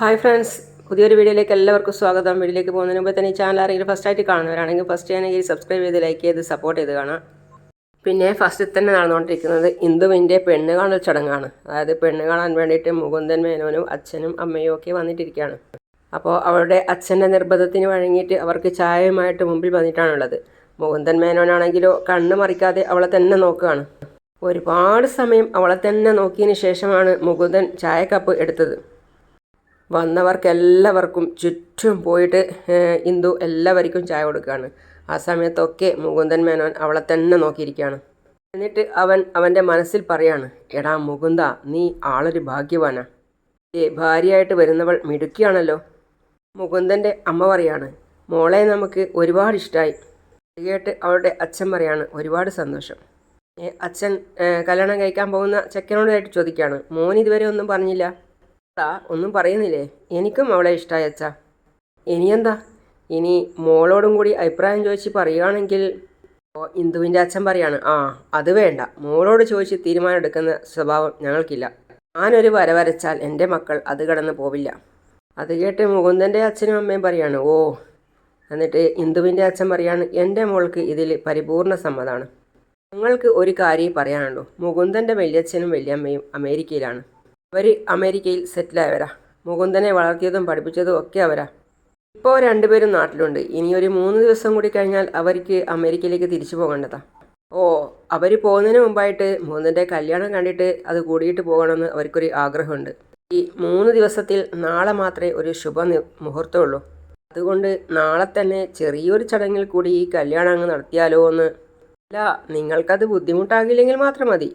Hi friends പുതിയൊരു വീഡിയോയിലേക്ക് എല്ലാവർക്കും സ്വാഗതം. വീഡിയോയിലേക്ക് പോകുന്നതിന് മുമ്പ് തന്നെ ഈ ചാനൽ ആരെങ്കിലും ഫസ്റ്റ് ആയിട്ട് കാണുന്നവരാണെങ്കിൽ ഫസ്റ്റ് ആണെങ്കിൽ സബ്സ്ക്രൈബ് ചെയ്ത് ലൈക്ക് ചെയ്ത് സപ്പോർട്ട് ചെയ്ത് കാണാം. പിന്നെ ഫസ്റ്റ് തന്നെ നടന്നുകൊണ്ടിരിക്കുന്നത് ഇന്ദുവിന്റെ പെണ്ണ് കാണൽ ചടങ്ങാണ്. അതായത് പെണ്ണ് കാണാൻ വേണ്ടിയിട്ട് മുകുന്ദൻ മേനോനും അച്ഛനും അമ്മയും ഒക്കെ വന്നിട്ടിരിക്കുകയാണ്. അപ്പോൾ അവരുടെ അച്ഛന്റെ നിർബന്ധത്തിന് വഴങ്ങിയിട്ട് അവർക്ക് ചായയുമായിട്ട് മുമ്പിൽ വന്നിട്ടാണുള്ളത്. മുകുന്ദൻ മേനോനാണെങ്കിലോ കണ്ണ് മറിക്കാതെ അവളെ തന്നെ നോക്കുകയാണ്. ഒരുപാട് സമയം അവളെ തന്നെ നോക്കിയതിന് ശേഷമാണ് മുകുന്ദൻ ചായക്കപ്പ് എടുത്തത്. വന്നവർക്കെല്ലാവർക്കും ചുറ്റും പോയിട്ട് ഇന്ദു എല്ലാവർക്കും ചായ കൊടുക്കുകയാണ്. ആ സമയത്തൊക്കെ മുകുന്ദൻ മേനോൻ അവളെ തന്നെ നോക്കിയിരിക്കുകയാണ്. എന്നിട്ട് അവൻ അവന്റെ മനസ്സിൽ പറയാണ് എടാ മുകുന്ദ നീ ആളൊരു ഭാഗ്യവാനാ. ഏ ഭാര്യയായിട്ട് വരുന്നവൾ മിടുക്കിയാണല്ലോ. മുകുന്ദന്റെ അമ്മ പറയാണ് മോളെ നമുക്ക് ഒരുപാട് ഇഷ്ടമായി കേട്ട് അവളുടെ അച്ഛൻ പറയാണ് ഒരുപാട് സന്തോഷം. അച്ഛൻ കല്യാണം കഴിക്കാൻ പോകുന്ന ചെക്കനോടായിട്ട് ചോദിക്കുകയാണ് മോൻ ഇതുവരെ ഒന്നും പറഞ്ഞില്ല? ആ ഒന്നും പറയുന്നില്ലേ? എനിക്കും അവളെ ഇഷ്ടമായി അച്ഛാ. ഇനിയെന്താ? ഇനി മോളോടും കൂടി അഭിപ്രായം ചോദിച്ച് പറയുകയാണെങ്കിൽ ഇന്ദുവിന്റെ അച്ഛൻ പറയാണ് ആ അത് വേണ്ട. മോളോട് ചോദിച്ച് തീരുമാനം എടുക്കുന്ന സ്വഭാവം ഞങ്ങൾക്കില്ല. ഞാനൊരു വര വരച്ചാൽ എന്റെ മക്കൾ അത് കടന്നു പോവില്ല. അത് കേട്ട് മുകുന്ദന്റെ അച്ഛനും അമ്മയും പറയാണ് ഓ എന്നിട്ട് ഇന്ദുവിന്റെ അച്ഛൻ പറയാണ് എന്റെ മോൾക്ക് ഇതിൽ പരിപൂർണ സമ്മതമാണ് ഞങ്ങൾക്ക് ഒരു കാര്യം പറയാനുണ്ടോ? മുകുന്ദന്റെ വലിയച്ഛനും വലിയമ്മയും അമേരിക്കയിലാണ്. അവർ അമേരിക്കയിൽ സെറ്റിലായവരാ. മുകുന്ദനെ വളർത്തിയതും പഠിപ്പിച്ചതും ഒക്കെ അവരാ. ഇപ്പോൾ രണ്ടുപേരും നാട്ടിലുണ്ട്. ഇനി ഒരു മൂന്ന് ദിവസം കൂടി കഴിഞ്ഞാൽ അവർക്ക് അമേരിക്കയിലേക്ക് തിരിച്ചു പോകേണ്ടതാ. ഓ അവർ പോകുന്നതിന് മുമ്പായിട്ട് മുകുന്ദന്റെ കല്യാണം കണ്ടിട്ട് അത് കൂടിയിട്ട് പോകണമെന്ന് അവർക്കൊരു ആഗ്രഹമുണ്ട്. ഈ മൂന്ന് ദിവസത്തിൽ നാളെ മാത്രമേ ഒരു ശുഭ മുഹൂർത്തമുള്ളൂ അതുകൊണ്ട് നാളെ തന്നെ ചെറിയൊരു ചടങ്ങിൽ കൂടി ഈ കല്യാണം അങ്ങ് നടത്തിയാലോ എന്ന്. അല്ല നിങ്ങൾക്കത് ബുദ്ധിമുട്ടാകില്ലെങ്കിൽ മാത്രം മതി.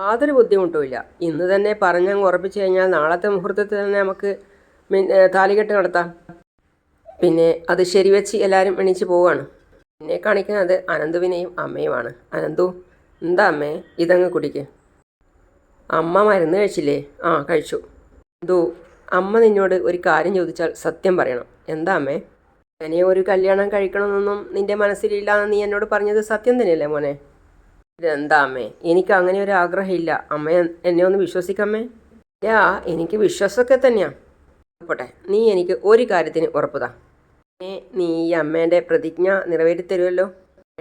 യാതൊരു ബുദ്ധിമുട്ടുമില്ല. ഇന്ന് തന്നെ പറഞ്ഞങ്ങ് ഉറപ്പിച്ചു കഴിഞ്ഞാൽ നാളത്തെ മുഹൂർത്തത്തിൽ തന്നെ നമുക്ക് താലികെട്ട് നടത്താം. പിന്നെ അത് ശരിവെച്ച് എല്ലാവരും എണീച്ച് പോവുകയാണ് എന്നെ കാണിക്കുന്നത് അനന്തുവിനെയും അമ്മയുമാണ്. അനന്തു എന്താ അമ്മേ? ഇതങ്ങ് കുടിക്ക്. അമ്മ മരുന്ന് കഴിച്ചില്ലേ? ആ കഴിച്ചു. എന്തോ അമ്മ നിന്നോട് ഒരു കാര്യം ചോദിച്ചാൽ സത്യം പറയണം. എന്താ അമ്മേ? അങ്ങനെ ഒരു കല്യാണം കഴിക്കണമെന്നൊന്നും നിന്റെ മനസ്സിലില്ലാന്ന് നീ എന്നോട് പറഞ്ഞത് സത്യം തന്നെയല്ലേ മോനെ? ഇതെന്താ അമ്മേ എനിക്ക് അങ്ങനെ ഒരു ആഗ്രഹമില്ല. അമ്മ എന്നെ ഒന്ന് വിശ്വസിക്കമ്മേ. യാ എനിക്ക് വിശ്വാസമൊക്കെ തന്നെയാണ് പോട്ടെ നീ എനിക്ക് ഒരു കാര്യത്തിന് ഉറപ്പുതാ. നീ ഈ അമ്മേന്റെ പ്രതിജ്ഞ നിറവേറ്റി തരുമല്ലോ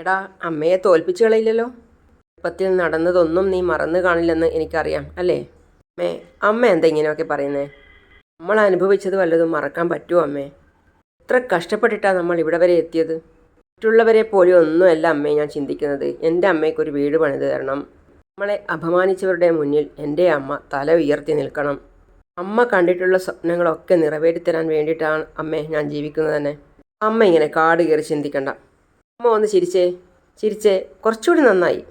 എടാ അമ്മയെ തോൽപ്പിച്ചു കളയില്ലല്ലോ. ചെറുപ്പത്തിൽ നടന്നതൊന്നും നീ മറന്നു കാണില്ലെന്ന് എനിക്കറിയാം അല്ലേ? അമ്മേ അമ്മ എന്താ ഇങ്ങനെയൊക്കെ പറയുന്നേ? നമ്മൾ അനുഭവിച്ചത് വല്ലതും മറക്കാൻ പറ്റുമോ അമ്മേ? എത്ര കഷ്ടപ്പെട്ടിട്ടാണ് നമ്മൾ ഇവിടെ വരെ എത്തിയത്? മറ്റുള്ളവരെ പോലെ ഒന്നുമല്ല അമ്മയെ ഞാൻ ചിന്തിക്കുന്നത്. എന്റെ അമ്മയ്ക്കൊരു വീട് പണിത് തരണം. നമ്മളെ അപമാനിച്ചവരുടെ മുന്നിൽ എന്റെ അമ്മ തല ഉയർത്തി നിൽക്കണം. അമ്മ കണ്ടിട്ടുള്ള സ്വപ്നങ്ങളൊക്കെ നിറവേറ്റിത്തരാൻ വേണ്ടിയിട്ടാണ് അമ്മേ ഞാൻ ജീവിക്കുന്നത് തന്നെ. അമ്മ ഇങ്ങനെ കാട് കയറി ചിന്തിക്കണ്ട. അമ്മ ഒന്ന് ചിരിച്ചേ. ചിരിച്ചേ കുറച്ചുകൂടി നന്നായി.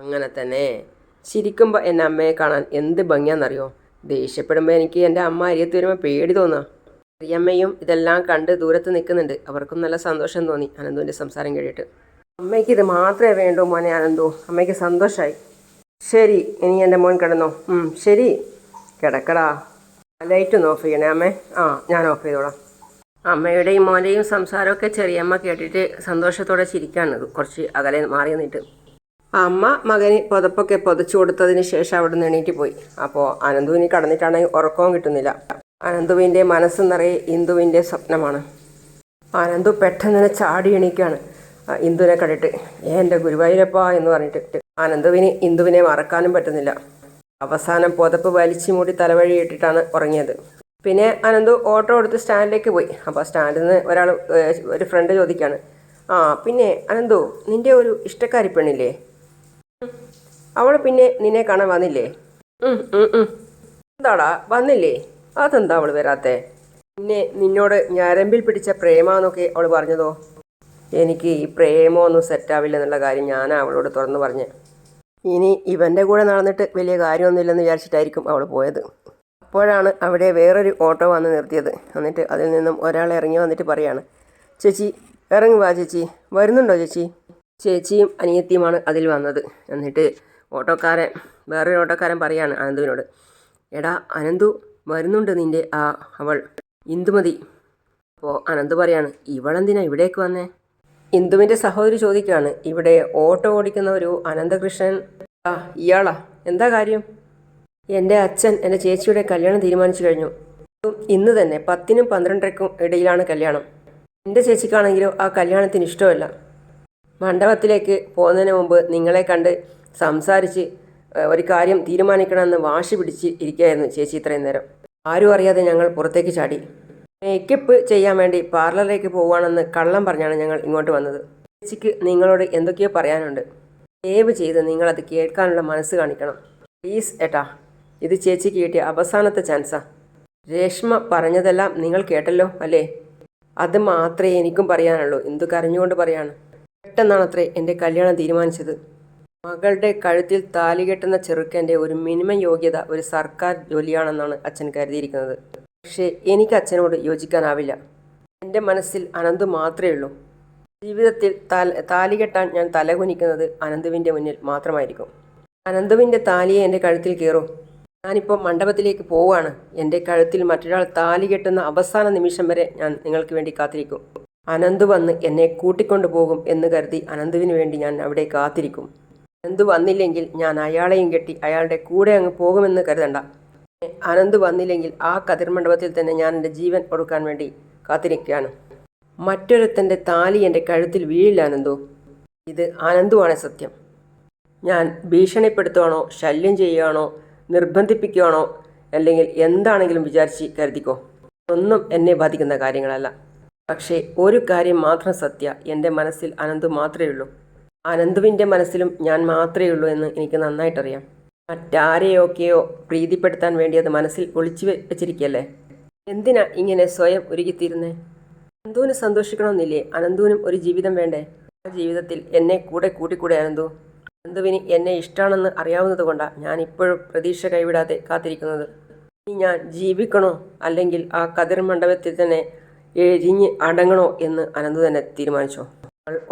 അങ്ങനെ തന്നെ. ചിരിക്കുമ്പോൾ എന്റെ അമ്മയെ കാണാൻ എന്ത് ഭംഗിയാണെന്നറിയോ? ദേഷ്യപ്പെടുമ്പോൾ എനിക്ക് എന്റെ അമ്മ അരിയത്ത് വരുമ്പോൾ പേടി തോന്നുക പ്രിയമ്മയും ഇതെല്ലാം കണ്ട് ദൂരത്ത് നിൽക്കുന്നുണ്ട്. അവർക്കും നല്ല സന്തോഷം തോന്നി അനന്തുവിന്റെ സംസാരം കേട്ടിട്ട്. അമ്മയ്ക്ക് ഇത് മാത്രമേ വേണ്ടൂ മോനെ അനന്തു. അമ്മയ്ക്ക് സന്തോഷമായി ശരി ഇനി എന്റെ മോൻ കിടന്നോ. ശരി. കിടക്കടാ. ലൈറ്റ് ഒന്ന് ഓഫ് ചെയ്യണേ അമ്മേ. ആ ഞാൻ ഓഫ് ചെയ്തോളാം. അമ്മയുടെയും മോന്റെയും സംസാരമൊക്കെ ചെറിയമ്മ കേട്ടിട്ട് സന്തോഷത്തോടെ ചിരിക്കാണ്. കുറച്ച് അകലെ മാറി നിന്നിട്ട്. അമ്മ മകന് പുതപ്പൊക്കെ പുതച്ചു കൊടുത്തതിന് ശേഷം അവിടെ നിന്ന് എണീറ്റ് പോയി. അപ്പോൾ അനന്തുവിന് കടന്നിട്ടാണെങ്കിൽ ഉറക്കവും കിട്ടുന്നില്ല. അനന്തുവിന്റെ മനസ്സ് നിറയെ ഇന്ദുവിന്റെ സ്വപ്നമാണ്. അനന്തു പെട്ടെന്ന് ചാടി എണീക്കാണ്. ഇന്ദുവിനെ കണ്ടിട്ട് എന്റെ ഗുരുവായൂരപ്പ എന്ന് പറഞ്ഞിട്ട് അനന്തുവിന് ഇന്ദുവിനെ മറക്കാനും പറ്റുന്നില്ല. അവസാനം പുതപ്പ് വലിച്ചു മൂടി തലവഴി ഇട്ടിട്ടാണ് ഉറങ്ങിയത്. പിന്നെ അനന്തു ഓട്ടോ എടുത്ത് സ്റ്റാൻഡിലേക്ക് പോയി. അപ്പോൾ സ്റ്റാൻഡിൽ നിന്ന് ഒരാൾ ഒരു ഫ്രണ്ട് ചോദിക്കുകയാണ് ആ പിന്നെ അനന്തു നിന്റെ ഒരു ഇഷ്ടക്കാരി പെണ്ണില്ലേ? അവൾ പിന്നെ നിന്നെ കാണാൻ വന്നില്ലേ. എന്താടാ വന്നില്ലേ? അതെന്താ അവൾ വരാത്തേ? പിന്നെ നിന്നോട് ഞരമ്പിൽ പിടിച്ച പ്രേമാന്നൊക്കെ അവൾ പറഞ്ഞതോ? എനിക്ക് ഈ പ്രേമോ ഒന്നും സെറ്റാവില്ല എന്നുള്ള കാര്യം ഞാൻ അവളോട് തുറന്നു പറഞ്ഞ്. ഇനി ഇവന്റെ കൂടെ നടന്നിട്ട് വലിയ കാര്യമൊന്നുമില്ലെന്ന് വിചാരിച്ചിട്ടായിരിക്കും അവൾ പോയത്. അപ്പോഴാണ് അവിടെ വേറൊരു ഓട്ടോ വന്ന് നിർത്തിയത്. എന്നിട്ട് അതിൽ നിന്നും ഒരാൾ ഇറങ്ങി വന്നിട്ട് പറയാണ് ചേച്ചി ഇറങ്ങി വാ ചേച്ചി. വരുന്നുണ്ടോ ചേച്ചി? ചേച്ചിയും അനിയത്തിയുമാണ് അതിൽ വന്നത്. എന്നിട്ട് ഓട്ടോക്കാരൻ വേറൊരു ഓട്ടോക്കാരൻ പറയാണ് അനന്തുവിനോട് എടാ അനന്തു വരുന്നുണ്ട് നിന്റെ ആ അവൾ. ഇന്ദുമതി. അപ്പോൾ അനന്ത് പറയാണ് ഇവളെന്തിനാ ഇവിടേക്ക് വന്നേ? ഇന്ദുവിന്റെ സഹോദരി ചോദിക്കുകയാണ് ഇവിടെ ഓട്ടോ ഓടിക്കുന്ന ഒരു അനന്തകൃഷ്ണൻ ആ ഇയാളാ? എന്താ കാര്യം? എന്റെ അച്ഛൻ എന്റെ ചേച്ചിയുടെ കല്യാണം തീരുമാനിച്ചു കഴിഞ്ഞു. ഇന്ന് തന്നെ പത്തിനും പന്ത്രണ്ടരക്കും ഇടയിലാണ് കല്യാണം. എന്റെ ചേച്ചിക്കാണെങ്കിലും ആ കല്യാണത്തിന് ഇഷ്ടമല്ല. മണ്ഡപത്തിലേക്ക് പോകുന്നതിന് മുമ്പ് നിങ്ങളെ കണ്ട് സംസാരിച്ച് ഒരു കാര്യം തീരുമാനിക്കണമെന്ന് വാശി പിടിച്ച് ഇരിക്കുകയായിരുന്നു ചേച്ചി ഇത്രയും നേരം. ആരും അറിയാതെ ഞങ്ങൾ പുറത്തേക്ക് ചാടി. മേക്കപ്പ് ചെയ്യാൻ വേണ്ടി പാർലറിലേക്ക് പോവുകയാണെന്ന് കള്ളം പറഞ്ഞാണ് ഞങ്ങൾ ഇങ്ങോട്ട് വന്നത്. ചേച്ചിക്ക് നിങ്ങളോട് എന്തൊക്കെയോ പറയാനുണ്ട്. സേവ് ചെയ്ത് നിങ്ങളത് കേൾക്കാനുള്ള മനസ്സ് കാണിക്കണം. പ്ലീസ് ഏട്ടാ ഇത് ചേച്ചിക്ക് കിട്ടിയ അവസാനത്തെ ചാൻസാ. രേഷ്മ പറഞ്ഞതെല്ലാം നിങ്ങൾ കേട്ടല്ലോ അല്ലേ? അത് മാത്രമേ എനിക്കും പറയാനുള്ളൂ. എന്തു കരഞ്ഞുകൊണ്ട് പറയാണ്. പെട്ടെന്നാണത്രേ എന്റെ കല്യാണം തീരുമാനിച്ചത്. മകളുടെ കഴുത്തിൽ താലി കെട്ടുന്ന ചെറുക്കന്റെ ഒരു മിനിമം യോഗ്യത ഒരു സർക്കാർ ജോലിയാണെന്നാണ് അച്ഛൻ കരുതിയിരിക്കുന്നത്. പക്ഷേ എനിക്ക് അച്ഛനോട് യോജിക്കാനാവില്ല. എന്റെ മനസ്സിൽ അനന്ത് മാത്രമേ ഉള്ളൂ. ജീവിതത്തിൽ താൽ താലി കെട്ടാൻ ഞാൻ തലകുനിക്കുന്നത് അനന്തുവിന്റെ മുന്നിൽ മാത്രമായിരിക്കും. അനന്തുവിന്റെ താലിയെ എന്റെ കഴുത്തിൽ കയറും ഞാനിപ്പോൾ മണ്ഡപത്തിലേക്ക് പോവുകയാണ്. എന്റെ കഴുത്തിൽ മറ്റൊരാൾ താലി കെട്ടുന്ന അവസാന നിമിഷം വരെ ഞാൻ നിങ്ങൾക്ക് വേണ്ടി കാത്തിരിക്കും. അനന്തു വന്ന് എന്നെ കൂട്ടിക്കൊണ്ടു പോകും എന്ന് കരുതി അനന്തുവിന് വേണ്ടി ഞാൻ അവിടെ കാത്തിരിക്കും. അനന്തു വന്നില്ലെങ്കിൽ ഞാൻ അയാളെയും കെട്ടി അയാളുടെ കൂടെ അങ്ങ് പോകുമെന്ന് കരുതണ്ട. അനന്തു വന്നില്ലെങ്കിൽ ആ കതിർമണ്ഡപത്തിൽ തന്നെ ഞാൻ എന്റെ ജീവൻ കൊടുക്കാൻ വേണ്ടി കാത്തിരിക്കുകയാണ്. മറ്റൊരുത്തന്റെ താലി എന്റെ കഴുത്തിൽ വീഴില്ല അനന്തു ഇത് അനന്തുവാണ് സത്യം. ഞാൻ ഭീഷണിപ്പെടുത്തുവാണോ ശല്യം ചെയ്യുകയാണോ നിർബന്ധിപ്പിക്കുകയാണോ അല്ലെങ്കിൽ എന്താണെങ്കിലും വിചാരിച്ച് കരുതിക്കോ. ഒന്നും എന്നെ ബാധിക്കുന്ന കാര്യങ്ങളല്ല. പക്ഷേ ഒരു കാര്യം മാത്രം സത്യ എന്റെ മനസ്സിൽ അനന്തു മാത്രമേ ഉള്ളൂ. അനന്തുവിന്റെ മനസ്സിലും ഞാൻ മാത്രമേ ഉള്ളൂ എന്ന് എനിക്ക് നന്നായിട്ടറിയാം. മറ്റാരെയൊക്കെയോ പ്രീതിപ്പെടുത്താൻ വേണ്ടി അത് മനസ്സിൽ ഒളിച്ചു വെച്ചിരിക്കല്ലേ എന്തിനാ ഇങ്ങനെ സ്വയം ഒരുക്കിത്തീരുന്നേ? അനന്തുവിന് സന്തോഷിക്കണമെന്നില്ലേ? അനന്തുവിനും ഒരു ജീവിതം വേണ്ടേ? ആ ജീവിതത്തിൽ എന്നെ കൂടെ കൂട്ടിക്കൂടെ അനന്തു. അനന്തുവിന് എന്നെ ഇഷ്ടമാണെന്ന് അറിയാവുന്നത് കൊണ്ടാണ് ഞാൻ ഇപ്പോഴും പ്രതീക്ഷ കൈവിടാതെ കാത്തിരിക്കുന്നത്. ഇനി ഞാൻ ജീവിക്കണോ? അല്ലെങ്കിൽ ആ കതിർ മണ്ഡപത്തിൽ തന്നെ എഴിഞ്ഞ് അടങ്ങണോ എന്ന് അനന്തു തന്നെ തീരുമാനിച്ചോ?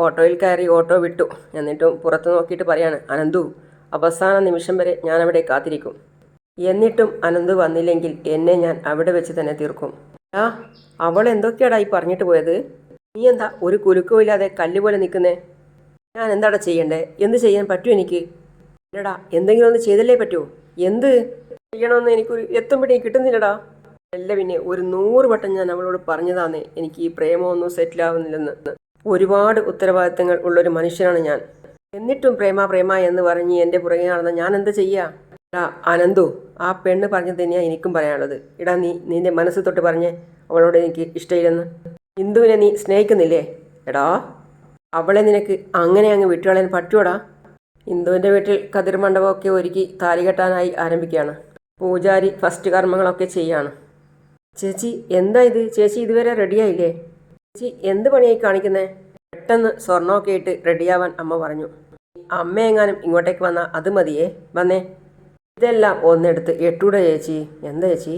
ഓട്ടോയിൽ കയറി ഓട്ടോ വിട്ടു. എന്നിട്ടും പുറത്തു നോക്കിയിട്ട് പറയാണ് അനന്തു അവസാന നിമിഷം വരെ ഞാൻ അവിടെ കാത്തിരിക്കും. എന്നിട്ടും അനന്തു വന്നില്ലെങ്കിൽ എന്നെ ഞാൻ അവിടെ വെച്ച് തന്നെ തീർക്കും. ആ അവൾ എന്തൊക്കെയാടാ ഈ പറഞ്ഞിട്ട് പോയത്? നീ എന്താ ഒരു കുലുക്കവും ഇല്ലാതെ കല്ല് പോലെ നിൽക്കുന്നേ? ഞാൻ എന്താടാ ചെയ്യണ്ടേ? എന്ത് ചെയ്യാൻ പറ്റൂ എനിക്ക്? ഇല്ലടാ എന്തെങ്കിലും ഒന്ന് ചെയ്തല്ലേ പറ്റൂ? എന്ത്? ചെയ്യണമെന്ന് എനിക്കൊരു എത്തും കിട്ടുന്നില്ലടാ. അല്ല പിന്നെ ഒരു നൂറ് വട്ടം ഞാൻ അവളോട് പറഞ്ഞതാന്നേ എനിക്ക് ഈ പ്രേമമൊന്നും സെറ്റിൽ ആവുന്നില്ലെന്ന്. ഒരുപാട് ഉത്തരവാദിത്തങ്ങൾ ഉള്ളൊരു മനുഷ്യനാണ് ഞാൻ. എന്നിട്ടും പ്രേമ പ്രേമ എന്ന് പറഞ്ഞ് എന്റെ പുറകെ നടന്ന ഞാൻ എന്താ ചെയ്യുക അനന്തു ആ പെണ്ണ് പറഞ്ഞത് തന്നെയാണ് എനിക്കും പറയാനുള്ളത്. ഇടാ നീ നിന്റെ മനസ്സ് തൊട്ട് പറഞ്ഞ് അവളോട് എനിക്ക് ഇഷ്ടമില്ലെന്ന്. ഹിന്ദുവിനെ നീ സ്നേഹിക്കുന്നില്ലേ? എടാ അവളെ നിനക്ക് അങ്ങനെ അങ്ങ് വിട്ടുകളയാൻ പറ്റുമോടാ ഹിന്ദുവിന്റെ വീട്ടിൽ കതിർ മണ്ഡപമൊക്കെ ഒരുക്കി താലി കെട്ടാനായി ആരംഭിക്കുകയാണ്. പൂജാരി ഫസ്റ്റ് കർമ്മങ്ങളൊക്കെ ചെയ്യാണ്. ചേച്ചി എന്താ ഇത്? ചേച്ചി ഇതുവരെ റെഡിയായില്ലേ ചേച്ചി എന്ത് പണിയായി കാണിക്കുന്നേ? പെട്ടെന്ന് സ്വർണമൊക്കെ ഇട്ട് റെഡിയാവാൻ അമ്മ പറഞ്ഞു. അമ്മ എങ്ങാനും ഇങ്ങോട്ടേക്ക് വന്നാൽ അത് മതിയേ? വന്നേ. ഇതെല്ലാം ഒന്നെടുത്ത് എട്ടൂടെ ചേച്ചി. എന്താ ചേച്ചി?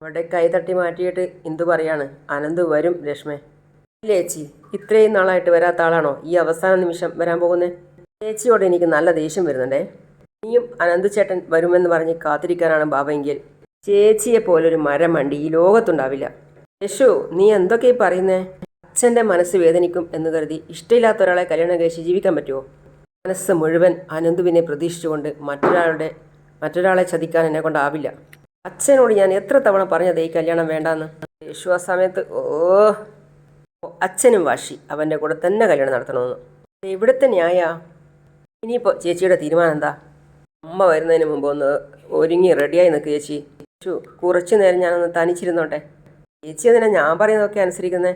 അവിടെ കൈ തട്ടി മാറ്റിയിട്ട് ഇന്ദു പറയാണ്? അനന്ത് വരും രശ്മേ. ചേച്ചി ഇത്രയും നാളായിട്ട് വരാത്ത ആളാണോ ഈ അവസാന നിമിഷം വരാൻ പോകുന്നത് ചേച്ചിയോട് എനിക്ക് നല്ല ദേഷ്യം വരുന്നുണ്ടേ. നീയും അനന്ത് ചേട്ടൻ വരുമെന്ന് പറഞ്ഞ് കാത്തിരിക്കാനാണ് ബാബയെങ്കിൽ. ചേച്ചിയെ പോലൊരു മരം മണ്ടി ഈ ലോകത്തുണ്ടാവില്ല. യശു നീ എന്തൊക്കെ പറയുന്നേ? അച്ഛന്റെ മനസ്സ് വേദനിക്കും എന്ന് കരുതി ഇഷ്ടമില്ലാത്ത ഒരാളെ കല്യാണം കഴിച്ച് ജീവിക്കാൻ പറ്റുമോ? മനസ്സ് മുഴുവൻ അനന്തുവിനെ പ്രതീക്ഷിച്ചുകൊണ്ട് മറ്റൊരാളുടെ മറ്റൊരാളെ ചതിക്കാൻ എന്നെ കൊണ്ടാവില്ല. അച്ഛനോട് ഞാൻ എത്ര തവണ പറഞ്ഞത് ഈ കല്യാണം വേണ്ടാന്ന്? യേശു ആ സമയത്ത് ഓ അച്ഛനും വാശി. അവന്റെ കൂടെ തന്നെ കല്യാണം നടത്തണമെന്ന്. ഇവിടുത്തെ ന്യായ. ഇനിയിപ്പോൾ ചേച്ചിയുടെ തീരുമാനം എന്താ? അമ്മ വരുന്നതിന് മുമ്പ് ഒന്ന് ഒരുങ്ങി റെഡിയായി നിൽക്കുക ചേച്ചി. കുറച്ചു നേരം ഞാനൊന്ന് തനിച്ചിരുന്നോട്ടെ. ചേച്ചി അതിനെ ഞാൻ പറയുന്നതൊക്കെ അനുസരിക്കുന്നേ.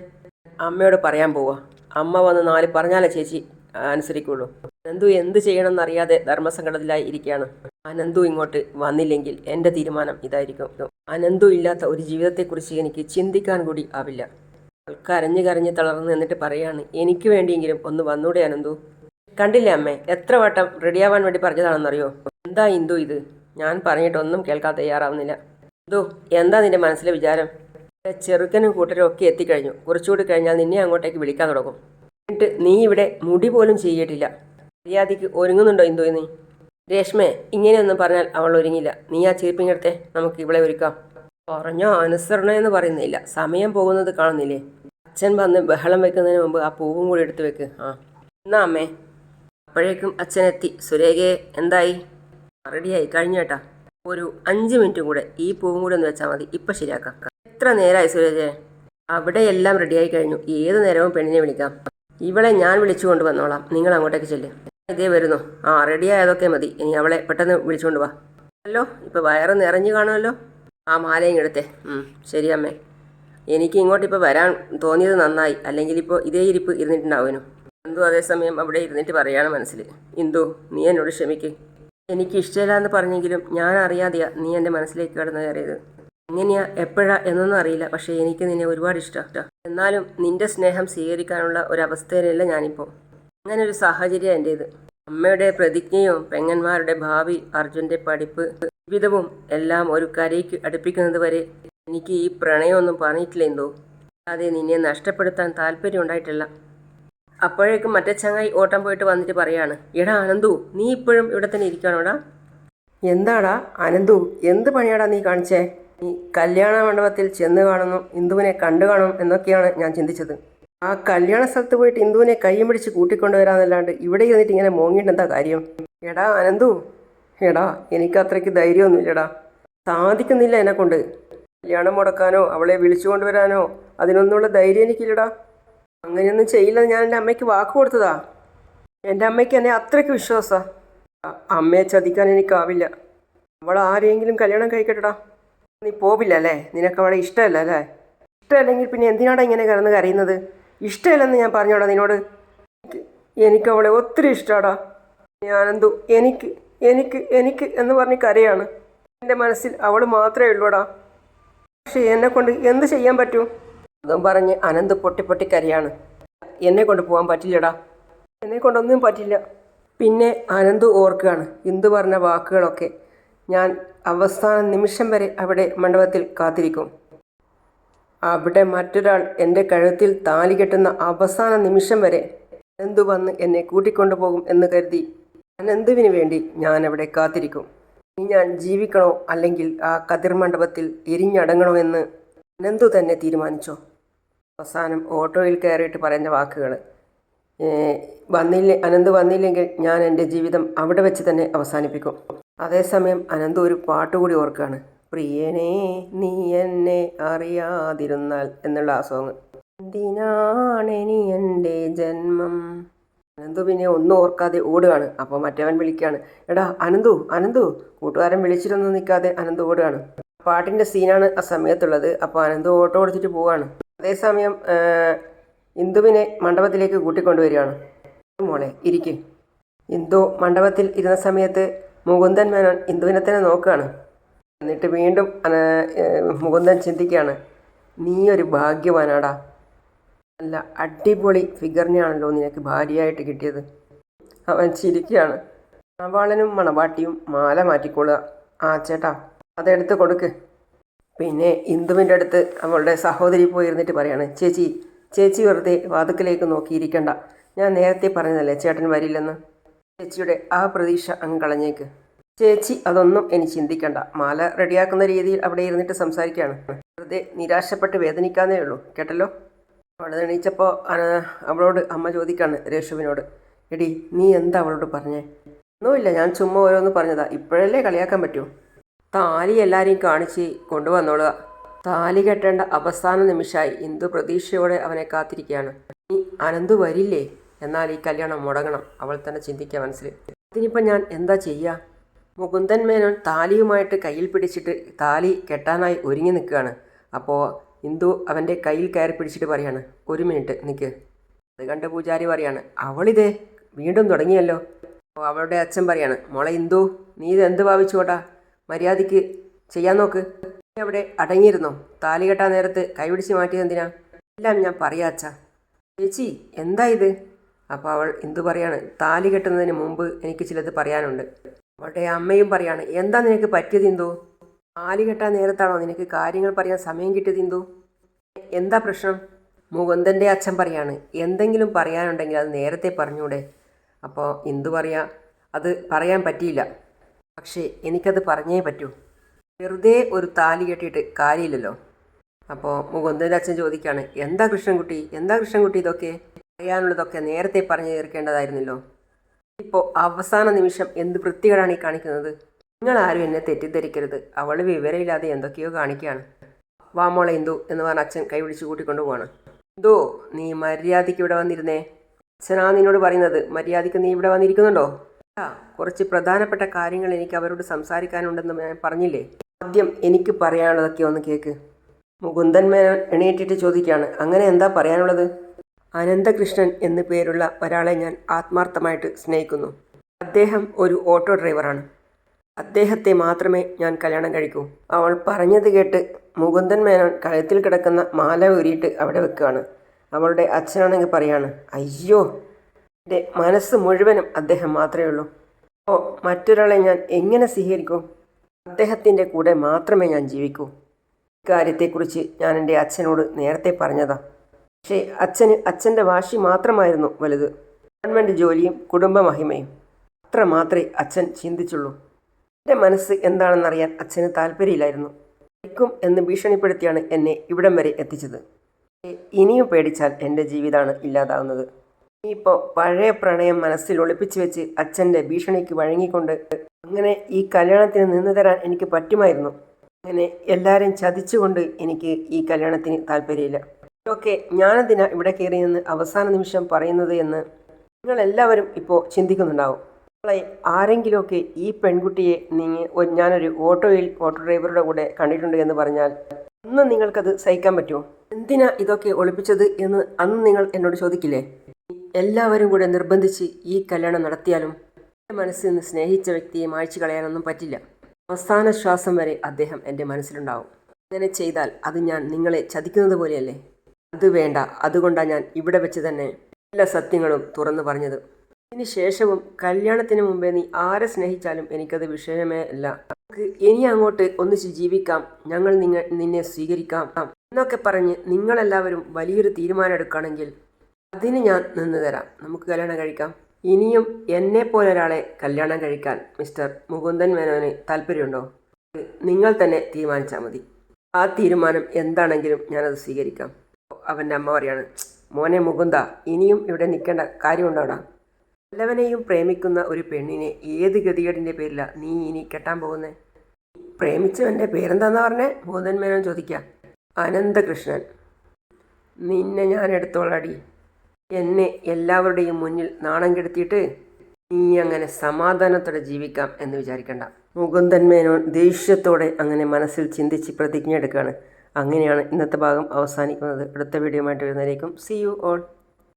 അമ്മയോട് പറയാൻ പോവാ. അമ്മ വന്ന് നാല് പറഞ്ഞാലേ ചേച്ചി അനുസരിക്കുള്ളൂ. അനന്തു എന്ത് ചെയ്യണമെന്നറിയാതെ ധർമ്മസങ്കടത്തിലായി ഇരിക്കുകയാണ്. അനന്തു ഇങ്ങോട്ട് വന്നില്ലെങ്കിൽ എന്റെ തീരുമാനം ഇതായിരിക്കും. അനന്തു ഇല്ലാത്ത ഒരു ജീവിതത്തെക്കുറിച്ച് എനിക്ക് ചിന്തിക്കാൻ കൂടി ആവില്ല. കരഞ്ഞു കരഞ്ഞ് തളർന്ന് എന്നിട്ട് പറയാണ് എനിക്ക് വേണ്ടിയെങ്കിലും ഒന്ന് വന്നൂടെ അനന്തു? കണ്ടില്ലേ അമ്മേ എത്ര വട്ടം റെഡിയാവാൻ വേണ്ടി പറഞ്ഞതാണെന്നറിയോ? എന്താ ഇന്ദു ഇത്? ഞാൻ പറഞ്ഞിട്ടൊന്നും കേൾക്കാൻ തയ്യാറാവുന്നില്ല. ഇന്ദു എന്താ നിന്റെ മനസ്സിലെ വിചാരം? ചെറുക്കനും കൂട്ടരും ഒക്കെ എത്തിക്കഴിഞ്ഞു. കുറച്ചുകൂടി കഴിഞ്ഞാൽ നിന്നെ അങ്ങോട്ടേക്ക് വിളിക്കാൻ തുടങ്ങും. എന്നിട്ട് നീ ഇവിടെ മുടി പോലും ചെയ്യിട്ടില്ല. മര്യാദയ്ക്ക് ഒരുങ്ങുന്നുണ്ടോ എന്തോ നീ രേഷ്മേ ഇങ്ങനെയൊന്നും പറഞ്ഞാൽ അവൾ ഒരുങ്ങില്ല. നീ ആ ചീർപ്പിങ്ങടുത്തെ നമുക്ക് ഇവിടെ ഒരുക്കാം. പറഞ്ഞോ അനുസരണ എന്ന് പറയുന്നില്ല. സമയം പോകുന്നത് കാണുന്നില്ലേ? അച്ഛൻ വന്ന് ബഹളം വെക്കുന്നതിന് മുമ്പ് ആ പൂവും കൂടി എടുത്തു വെക്ക്. ആ. എന്നാ അമ്മേ? അപ്പോഴേക്കും അച്ഛനെത്തി സുരേഖയെ എന്തായി? റെഡിയായി കഴിഞ്ഞേട്ടാ ഒരു അഞ്ച് മിനിറ്റും കൂടെ ഈ പൂവും കൂടെ ഒന്ന് വെച്ചാൽ മതി. ഇപ്പം ശരിയാക്കാം. എത്ര നേരമായി സുരജെ? അവിടെ എല്ലാം റെഡിയായി കഴിഞ്ഞു. ഏത് നേരവും പെണ്ണിനെ വിളിക്കാം. ഇവളെ ഞാൻ വിളിച്ചു കൊണ്ട് വന്നോളാം. നിങ്ങൾ അങ്ങോട്ടേക്ക് ചെല്ലു. ഇതേ വരുന്നു. ആ റെഡിയായതൊക്കെ മതി. ഇനി അവളെ പെട്ടെന്ന് വിളിച്ചുകൊണ്ട് വാ. അല്ലോ ഇപ്പോൾ വയറ് നിറഞ്ഞു കാണുമല്ലോ? ആ മാലയും എടുത്തേ. ശരി അമ്മേ. എനിക്ക് ഇങ്ങോട്ട് ഇപ്പോൾ വരാൻ തോന്നിയത് നന്നായി. അല്ലെങ്കിൽ ഇപ്പോൾ ഇതേ ഇരിപ്പ് ഇരുന്നിട്ടുണ്ടാവുന്നു എന്തോ അതേസമയം അവിടെ ഇരുന്നിട്ട് പറയാണ് മനസ്സിൽ ഇന്ദു നീ എന്നോട് ക്ഷമിക്ക്. എനിക്ക് ഇഷ്ടമില്ല എന്ന് പറഞ്ഞെങ്കിലും ഞാൻ അറിയാതെയാ നീ എന്റെ മനസ്സിലേക്ക് കടന്നു കയറിയത്. എങ്ങനെയാ എപ്പോഴാ എന്നൊന്നും അറിയില്ല. പക്ഷേ എനിക്ക് നിന്നെ ഒരുപാട് ഇഷ്ടമാണ് എന്നാലും നിന്റെ സ്നേഹം സ്വീകരിക്കാനുള്ള ഒരു അവസ്ഥയിലല്ല ഞാനിപ്പോൾ അങ്ങനെ ഒരു സാഹചര്യം എന്റേത് അമ്മയുടെ പ്രതിജ്ഞയും പെങ്ങന്മാരുടെ ഭാവി അർജുന്റെ പഠിപ്പ് ജീവിതവും എല്ലാം ഒരു കരയ്ക്ക് അടുപ്പിക്കുന്നത് വരെ എനിക്ക് ഈ പ്രണയമൊന്നും പറഞ്ഞിട്ടില്ല എന്തോ. അതെ നിന്നെ നഷ്ടപ്പെടുത്താൻ താല്പര്യം ഉണ്ടായിട്ടില്ല. അപ്പോഴേക്കും മറ്റേ ചങ്ങായി ഓട്ടം പോയിട്ട് വന്നിട്ട് പറയാണ് എടാ അനന്തു നീ ഇപ്പോഴും ഇവിടെ തന്നെ ഇരിക്കണോടാ എന്താടാ അനന്തു എന്ത് പണിയാടാ നീ കാണിച്ചേ? നീ കല്യാണ മണ്ഡപത്തിൽ ചെന്ന് കാണുന്നു ഇന്ദുവിനെ കണ്ടു കാണും എന്നൊക്കെയാണ് ഞാൻ ചിന്തിച്ചത്. ആ കല്യാണ സ്ഥലത്ത് പോയിട്ട് ഇന്ദുവിനെ കൈയും പിടിച്ച് കൂട്ടിക്കൊണ്ടുവരാന്നല്ലാണ്ട് ഇവിടെ ഇരുന്നിട്ട് ഇങ്ങനെ മോങ്ങിയിട്ട് എന്താ കാര്യം? എടാ അനന്തു എടാ എനിക്ക് അത്രയ്ക്ക് ധൈര്യമൊന്നുമില്ലടാ. സാധിക്കുന്നില്ല എന്നെ കൊണ്ട് കല്യാണം മുടക്കാനോ അവളെ വിളിച്ചു കൊണ്ടുവരാനോ അതിനൊന്നുള്ള ധൈര്യം എനിക്കില്ലടാ. അങ്ങനെയൊന്നും ചെയ്യില്ല ഞാൻ എന്റെ അമ്മയ്ക്ക് വാക്ക് കൊടുത്തതാ. എന്റെ അമ്മയ്ക്ക് എന്നെ അത്രയ്ക്ക് വിശ്വാസമാണ് അമ്മയെ ചതിക്കാൻ എനിക്കാവില്ല. അവൾ ആരെങ്കിലും കല്യാണം കഴിക്കട്ടടാ. നീ പോവില്ല അല്ലേ നിനക്ക് അവളെ ഇഷ്ടമല്ല അല്ലേ ഇഷ്ടമല്ലെങ്കിൽ പിന്നെ എന്തിനാണ് ഇങ്ങനെ കിടന്ന് കരയുന്നത്? ഇഷ്ടമല്ലെന്ന് ഞാൻ പറഞ്ഞോടാ നിന്നോട്. എനിക്ക് അവളെ ഒത്തിരി ഇഷ്ടമാടാ ഞാനെന്തോ എനിക്ക് എനിക്ക് എനിക്ക് എന്ന് പറഞ്ഞ് കരയാണ്. എന്റെ മനസ്സിൽ അവൾ മാത്രമേ ഉള്ളൂടാ. പക്ഷേ എന്നെ കൊണ്ട് എന്ത് ചെയ്യാൻ പറ്റും? അതും പറഞ്ഞ് അനന്ത് പൊട്ടി പൊട്ടി കരയാണ്. എന്നെ കൊണ്ട് പോകാൻ പറ്റില്ലടാ. എന്നെ കൊണ്ടൊന്നും പറ്റില്ല. പിന്നെ അനന്ത് ഓർക്കുകയാണ്. ഇന്ദു പറഞ്ഞ വാക്കുകളൊക്കെ. ഞാൻ അവസാന നിമിഷം വരെ അവിടെ മണ്ഡപത്തിൽ കാത്തിരിക്കും. അവിടെ മറ്റൊരാൾ എന്റെ കഴുത്തിൽ താലി കെട്ടുന്ന അവസാന നിമിഷം വരെ അനന്തു വന്ന് എന്നെ കൂട്ടിക്കൊണ്ടുപോകും എന്ന് കരുതി അനന്തുവിന് വേണ്ടി ഞാൻ അവിടെ കാത്തിരിക്കും? ഇനി ഞാൻ ജീവിക്കണോ അല്ലെങ്കിൽ ആ കതിർ മണ്ഡപത്തിൽ എരിഞ്ഞടങ്ങണോ എന്ന് അനന്തു തന്നെ തീരുമാനിച്ചോ? അവസാനം ഓട്ടോയിൽ കയറിയിട്ട് പറഞ്ഞ വാക്കുകൾ വന്നില്ല അനന്ത് വന്നില്ലെങ്കിൽ ഞാൻ എന്റെ ജീവിതം അവിടെ വെച്ച് തന്നെ അവസാനിപ്പിക്കും. അതേസമയം അനന്ത ഒരു പാട്ട് കൂടി ഓർക്കുകയാണ്. പ്രിയനെ നീ എന്നെ അറിയാതിരുന്നാൽ എന്നുള്ള ആ സോങ്. എന്തിനാണെനി എന്റെ ജന്മം? അനന്തു പിന്നെ ഒന്നും ഓർക്കാതെ ഓടുകയാണ്. അപ്പോൾ മറ്റവൻ വിളിക്കുകയാണ്. എടാ അനന്തു അനന്തു. കൂട്ടുകാരൻ വിളിച്ചിട്ടൊന്നും നിൽക്കാതെ അനന്തു ഓടുകയാണ്. പാട്ടിന്റെ സീനാണ് ആ സമയത്തുള്ളത്. അപ്പോൾ അനന്തു ഓട്ടോ ഓടിച്ചിട്ട് പോവുകയാണ്. അതേസമയം ഇന്ദുവിനെ മണ്ഡപത്തിലേക്ക് കൂട്ടിക്കൊണ്ടുവരികയാണ്. മോളെ ഇരിക്കും. ഇന്ദു മണ്ഡപത്തിൽ ഇരുന്ന സമയത്ത് മുകുന്ദൻ മേനോൻ ഇന്ദുവിനെ തന്നെ നോക്കുകയാണ്. എന്നിട്ട് വീണ്ടും മുകുന്ദൻ ചിന്തിക്കുകയാണ് നീ ഒരു ഭാഗ്യവാനാടാ. നല്ല അടിപൊളി ഫിഗറിനെയാണല്ലോ നിനക്ക് ഭാര്യയായിട്ട് കിട്ടിയത്. അവൻ ചിരിക്കുകയാണ്. മണവാളനും മണവാട്ടിയും മാല മാറ്റിക്കൊള്ളുക. ആ ചേട്ടാ അതെടുത്ത് കൊടുക്ക്. പിന്നെ ഇന്ദുവിന്റെ അടുത്ത് അവളുടെ സഹോദരി പോയി ഇരുന്നിട്ട് പറയാണ് ചേച്ചി ചേച്ചി വെറുതെ വാതുക്കിലേക്ക് നോക്കിയിരിക്കണ്ട. ഞാൻ നേരത്തെ പറഞ്ഞതല്ലേ ചേട്ടൻ വരില്ലെന്ന്? ചേച്ചിയുടെ ആ പ്രതീക്ഷ അങ്ങ് കളഞ്ഞേക്ക്. ചേച്ചി അതൊന്നും ഇനി ചിന്തിക്കണ്ട. മാല റെഡിയാക്കുന്ന രീതിയിൽ അവിടെ ഇരുന്നിട്ട് സംസാരിക്കുകയാണ് വെറുതെ നിരാശപ്പെട്ട് വേദനിക്കാന്നേ ഉള്ളൂ. കേട്ടല്ലോ? അവിടെ എണീച്ചപ്പോൾ അവളോട് അമ്മ ചോദിക്കാണ് രേഷുവിനോട്. എടി നീ എന്താ അവളോട് പറഞ്ഞേ? ഒന്നുമില്ല ഞാൻ ചുമ്മാ ഓരോന്ന് പറഞ്ഞതാ. ഇപ്പോഴല്ലേ കളിയാക്കാൻ പറ്റൂ? താലി എല്ലാവരെയും കാണിച്ച് കൊണ്ടുവന്നോളുക. താലി കെട്ടേണ്ട അവസാന നിമിഷമായി ഇന്ദു പ്രതീക്ഷയോടെ അവനെ കാത്തിരിക്കുകയാണ്. നീ അനന്തു വരില്ലേ? എന്നാൽ ഈ കല്യാണം മുടങ്ങണം. അവൾ തന്നെ ചിന്തിക്കുക മനസ്സിൽ. ഇതിനിപ്പോൾ ഞാൻ എന്താ ചെയ്യുക മുകുന്ദൻ മേനോൻ താലിയുമായിട്ട് കയ്യിൽ പിടിച്ചിട്ട് താലി കെട്ടാനായി ഒരുങ്ങി നിൽക്കുകയാണ്. അപ്പോൾ ഇന്ദു അവന്റെ കയ്യിൽ കയറി പിടിച്ചിട്ട് പറയാണ് ഒരു മിനിറ്റ് നിൽക്ക് അത് കണ്ട് പൂജാരി പറയാണ് അവളിതേ വീണ്ടും തുടങ്ങിയല്ലോ. അപ്പോൾ അവളുടെ അച്ഛൻ പറയാണ് മോളെ ഇന്ദു നീ ഇത് എന്ത് ഭാവിച്ചോട്ടാ? മര്യാദയ്ക്ക് ചെയ്യാൻ നോക്ക്. അവിടെ അടങ്ങിയിരുന്നോ? താലി കെട്ടാൻ നേരത്ത് കൈപിടിച്ച് മാറ്റിയത് എന്തിനാ? എല്ലാം ഞാൻ പറയാ അച്ഛാ. ചേച്ചി എന്താ ഇത്? അപ്പോൾ അവൾ ഇന്ദു പറയാണ്? താലി കെട്ടുന്നതിന് മുമ്പ് എനിക്ക് ചിലത് പറയാനുണ്ട്. അവളുടെ അമ്മയും പറയാണ് എന്താ നിനക്ക് പറ്റിയത് ഇന്ദു? താലി കെട്ടാൻ നേരത്താണോ നിനക്ക് കാര്യങ്ങൾ പറയാൻ സമയം കിട്ടിയത് ഇന്ദു? എന്താ പ്രശ്നം? മുകുന്ദന്റെ അച്ഛൻ പറയാണ് എന്തെങ്കിലും പറയാനുണ്ടെങ്കിൽ അത് നേരത്തെ പറഞ്ഞൂടെ. അപ്പോൾ ഇന്ദു പറയാ അത് പറയാൻ പറ്റിയില്ല. പക്ഷേ എനിക്കത് പറഞ്ഞേ പറ്റൂ. വെറുതെ ഒരു താലി കെട്ടിയിട്ട് കാര്യമില്ലല്ലോ. അപ്പോൾ മുകുന്ദന്റെ അച്ഛൻ ചോദിക്കുകയാണ് എന്താ കൃഷ്ണൻകുട്ടി? എന്താ കൃഷ്ണൻകുട്ടി ഇതൊക്കെ? പറയാനുള്ളതൊക്കെ നേരത്തെ പറഞ്ഞു തീർക്കേണ്ടതായിരുന്നല്ലോ. ഇപ്പോൾ അവസാന നിമിഷം എന്ത് വൃത്തികേടാണ് ഈ കാണിക്കുന്നത്? നിങ്ങൾ ആരും എന്നെ തെറ്റിദ്ധരിക്കരുത്. അവൾ വിവരമില്ലാതെ എന്തൊക്കെയോ കാണിക്കുകയാണ്. വാ മോളെ ഇന്ദു എന്ന് പറഞ്ഞ അച്ഛൻ കൈ പിടിച്ചു കൂട്ടിക്കൊണ്ടു പോവാണ്. ഇന്ദു നീ മര്യാദയ്ക്ക് ഇവിടെ വന്നിരുന്നേ. അച്ഛനാ നിന്നോട് പറയുന്നത്. മര്യാദയ്ക്ക് നീ ഇവിടെ വന്നിരിക്കുന്നുണ്ടോ? ആ കുറച്ച് പ്രധാനപ്പെട്ട കാര്യങ്ങൾ എനിക്ക് അവരോട് സംസാരിക്കാനുണ്ടെന്ന് ഞാൻ പറഞ്ഞില്ലേ? ആദ്യം എനിക്ക് പറയാനുള്ളതൊക്കെ ഒന്ന് കേക്ക്. മുകുന്ദൻ മേനോൻ എണീറ്റിട്ട് ചോദിക്കുകയാണ്. അങ്ങനെ എന്താ പറയാനുള്ളത്? അനന്തകൃഷ്ണൻ എന്നു പേരുള്ള ഒരാളെ ഞാൻ ആത്മാർത്ഥമായിട്ട് സ്നേഹിക്കുന്നു. അദ്ദേഹം ഒരു ഓട്ടോ ഡ്രൈവറാണ്. അദ്ദേഹത്തെ മാത്രമേ ഞാൻ കല്യാണം കഴിക്കൂ. അവൾ പറഞ്ഞത് കേട്ട് മുകുന്ദൻ മേനോൻ കഴുത്തിൽ കിടക്കുന്ന മാല ഊരിയിട്ട് അവിടെ വെക്കുകയാണ്. അവളുടെ അച്ഛനാണെങ്കിൽ പറയാണ് അയ്യോ എന്റെ മനസ്സ് മുഴുവനും അദ്ദേഹം മാത്രമേ ഉള്ളൂ. ഓ മറ്റൊരാളെ ഞാൻ എങ്ങനെ സ്വീകരിക്കൂ? അദ്ദേഹത്തിന്റെ കൂടെ മാത്രമേ ഞാൻ ജീവിക്കൂ. ഇക്കാര്യത്തെക്കുറിച്ച് ഞാൻ എന്റെ അച്ഛനോട് നേരത്തെ പറഞ്ഞതാ. പക്ഷേ അച്ഛന് അച്ഛന്റെ വാശി മാത്രമായിരുന്നു വലുത്. ഗവൺമെന്റ് ജോലിയും കുടുംബമഹിമയും. അത്ര മാത്രമേ അച്ഛൻ ചിന്തിച്ചുള്ളൂ. എന്റെ മനസ്സ് എന്താണെന്നറിയാൻ അച്ഛന് താല്പര്യമില്ലായിരുന്നു. പഠിക്കും എന്ന് ഭീഷണിപ്പെടുത്തിയാണ് എന്നെ ഇവിടം വരെ എത്തിച്ചത്. ഇനിയും പേടിച്ചാൽ എന്റെ ജീവിതമാണ് ഇല്ലാതാവുന്നത്. ഇനിയിപ്പോൾ പഴയ പ്രണയം മനസ്സിൽ ഒളിപ്പിച്ചു വെച്ച് അച്ഛന്റെ ഭീഷണിക്ക് വഴങ്ങിക്കൊണ്ട് അങ്ങനെ ഈ കല്യാണത്തിന് നിന്ന് തരാൻ എനിക്ക് പറ്റുമായിരുന്നു. അങ്ങനെ എല്ലാവരും ചതിച്ചുകൊണ്ട് എനിക്ക് ഈ കല്യാണത്തിന് താല്പര്യമില്ല. ഓക്കെ ഞാനെന്തിനാ ഇവിടെ കയറി നിന്ന് അവസാന നിമിഷം പറയുന്നത് എന്ന് നിങ്ങളെല്ലാവരും ഇപ്പോൾ ചിന്തിക്കുന്നുണ്ടാവും. നാളെ ആരെങ്കിലുമൊക്കെ ഈ പെൺകുട്ടിയെ ഒ- ഞാനൊരു ഓട്ടോയിൽ ഓട്ടോ ഡ്രൈവറുടെ കൂടെ കണ്ടിട്ടുണ്ട് എന്ന് പറഞ്ഞാൽ അന്ന് നിങ്ങൾക്കത് സഹിക്കാൻ പറ്റുമോ? എന്തിനാ ഇതൊക്കെ ഒളിപ്പിച്ചത് എന്ന് അന്ന് നിങ്ങൾ എന്നോട് ചോദിക്കില്ലേ? എല്ലാവരും കൂടെ നിർബന്ധിച്ച് ഈ കല്യാണം നടത്തിയാലും എന്റെ മനസ്സിൽ നിന്ന് സ്നേഹിച്ച വ്യക്തിയെ മായ്ച്ചു കളയാനൊന്നും പറ്റില്ല. അവസാന ശ്വാസം വരെ അദ്ദേഹം എന്റെ മനസ്സിലുണ്ടാവും. അങ്ങനെ ചെയ്താൽ അത് ഞാൻ നിങ്ങളെ ചതിക്കുന്നത് പോലെയല്ലേ? അത് വേണ്ട. അതുകൊണ്ടാണ് ഞാൻ ഇവിടെ വെച്ച് തന്നെ എല്ലാ സത്യങ്ങളും തുറന്നു പറഞ്ഞത്. ഇതിന് ശേഷവും കല്യാണത്തിന് മുമ്പേ നീ ആരെ സ്നേഹിച്ചാലും എനിക്കത് വിഷയമേ അല്ല. നമുക്ക് ഇനി അങ്ങോട്ട് ഒന്നിച്ച് ജീവിക്കാം. ഞങ്ങൾ നിങ്ങൾ നിന്നെ സ്വീകരിക്കാം. എന്നൊക്കെ പറഞ്ഞ് നിങ്ങളെല്ലാവരും വലിയൊരു തീരുമാനം എടുക്കുകയാണെങ്കിൽ അതിന് ഞാൻ നിന്ന് തരാം. നമുക്ക് കല്യാണം കഴിക്കാം. ഇനിയും എന്നെ പോലെ ഒരാളെ കല്യാണം കഴിക്കാൻ മിസ്റ്റർ മുകുന്ദൻ മേനോന് താല്പര്യമുണ്ടോ? നിങ്ങൾ തന്നെ തീരുമാനിച്ചാൽ മതി. ആ തീരുമാനം എന്താണെങ്കിലും ഞാനത് സ്വീകരിക്കാം. അവന്റെ അമ്മ പറയാണ് മോനെ മുകുന്ദ ഇനിയും ഇവിടെ നിൽക്കേണ്ട കാര്യമുണ്ടോടാ? നല്ലവനെയും പ്രേമിക്കുന്ന ഒരു പെണ്ണിനെ ഏത് ഗതികേടിന്റെ പേരിലാണ് നീ ഇനി കെട്ടാൻ പോകുന്നേ? പ്രേമിച്ചവന്റെ പേരെന്താന്ന് പറഞ്ഞേ? മേനോൻ ചോദിക്കാം. അനന്തകൃഷ്ണൻ. നിന്നെ ഞാൻ എടുത്തോളടി. എന്നെ എല്ലാവരുടെയും മുന്നിൽ നാണം കെടുത്തിയിട്ട് നീ അങ്ങനെ സമാധാനത്തോടെ ജീവിക്കാം എന്ന് വിചാരിക്കണ്ട. മുകുന്ദൻ മേനോൻ ദേഷ്യത്തോടെ അങ്ങനെ മനസ്സിൽ ചിന്തിച്ച് പ്രതിജ്ഞ എടുക്കുകയാണ് അങ്ങനെയാണ് ഇന്നത്തെ ഭാഗം അവസാനിക്കുന്നത്. അടുത്ത വീഡിയോ ആയിട്ട് വരുന്നതായിരിക്കും. C you all